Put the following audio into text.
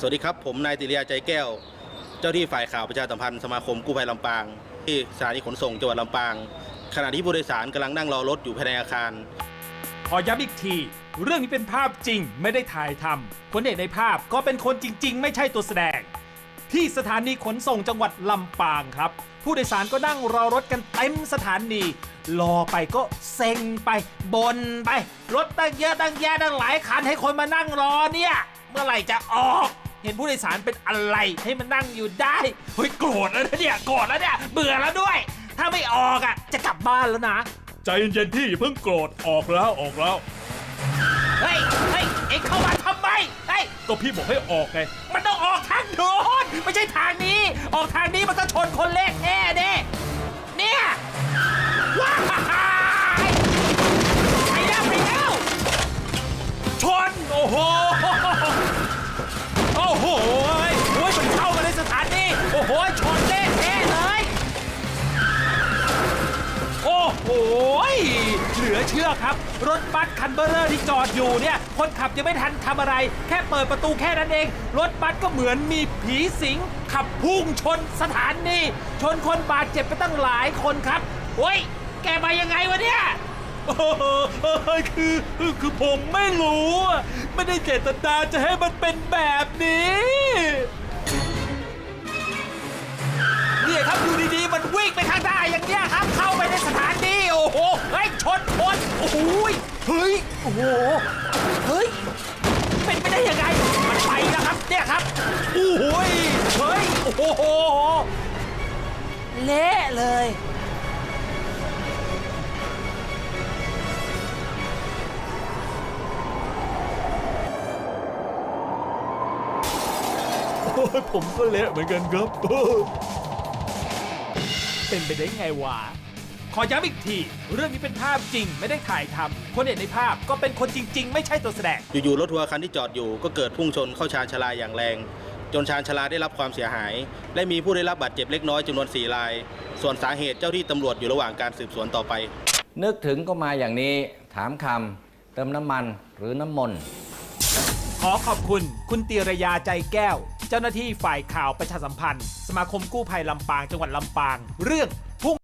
สวัสดีครับ ผมนายติริยาใจแก้ว เจ้าที่ฝ่ายข่าวประชาสัมพันธ์สมาคมกู้ภัยลำปาง ที่สถานีขนส่งจังหวัดลำปาง ขณะที่ผู้โดยสารกำลังนั่งรอรถอยู่ภายในอาคาร ขอย้ำอีกที เรื่องนี้เป็นภาพจริงไม่ได้ถ่ายทำคนเห็นในภาพก็เป็นคนจริง ๆ ไม่ใช่ตัวแสดง ที่สถานีขนส่งจังหวัดลำปางครับ ผู้โดยสารก็นั่งรอรถกันเต็มสถานีรอไปก็เซ็งไปบนไป รถตั้งเยอะตั้งแยะตั้งหลายคันให้คนมานั่งรอเนี่ย เมื่อไหร่จะออก เห็นผู้โดยสารเป็นอะไรให้มันนั่งอยู่ได้เฮ้ยโกรธแล้วนะเนี่ยโกรธแล้วเนี่ยเบื่อแล้วด้วย ถ้าไม่ออกอะจะกลับบ้านแล้วนะ ใจเย็นๆพี่อย่าเพิ่งโกรธออกแล้วออกแล้ว เฮ้ยเฮ้ยเอ็งเข้ามาทำไมเฮ้ยก็พี่บอกให้ออกไง มันต้องออกทางโน้นไม่ใช่ทางนี้ ออกทางนี้มันก็ชนคนเล็กแน่เด้เนี่ยว้ายไปแล้วไปแล้วชนโอ้โห เหลือเชื่อครับ รถบัสคันเบอร์เลอร์ที่จอดอยู่เนี่ย คนขับยังไม่ทันทำอะไร แค่เปิดประตูแค่นั้นเอง รถบัสก็เหมือนมีผีสิง ขับพุ่งชนสถานีชนคนบาดเจ็บไปตั้งหลายคนครับโอ้ย แกมายังไงวะเนี่ยคือคือผมไม่รู้ ไม่ได้เจตนาจะให้มันเป็นแบบนี้ โอ้โห เฮ้ย เป็นไปได้ยังไง มันไปแล้วครับ เนี่ยครับ โอ้โหยเฮ้ย โอ้โห เละเลย โอ้ยผมก็เละเหมือนกันครับ เป็นไปได้ไงวะ อย้ำอีกที เรื่องนี้เป็นภาพจริงไม่ได้ถ่ายทำคนเห็นในภาพก็เป็นคนจริง ๆ ไม่ใช่ตัวแสดง อยู่ๆรถทัวร์คันที่จอดอยู่ก็เกิดพุ่งชนเข้าชานชาลาอย่างแรง จนชานชาลาได้รับความเสียหาย และมีผู้ได้รับบาดเจ็บเล็กน้อยจำนวน 4 ราย ส่วนสาเหตุเจ้าที่ตำรวจอยู่ระหว่างการสืบสวนต่อไป นึกถึงก็มาอย่างนี้ถามคำเติมน้ำมันหรือน้ำมนต์ขอขอบคุณ คุณตีรยาใจแก้ว เจ้าหน้าที่ฝ่ายข่าวประชาสัมพันธ์ สมาคมกู้ภัยลำปางจังหวัดลำปาง เรื่อง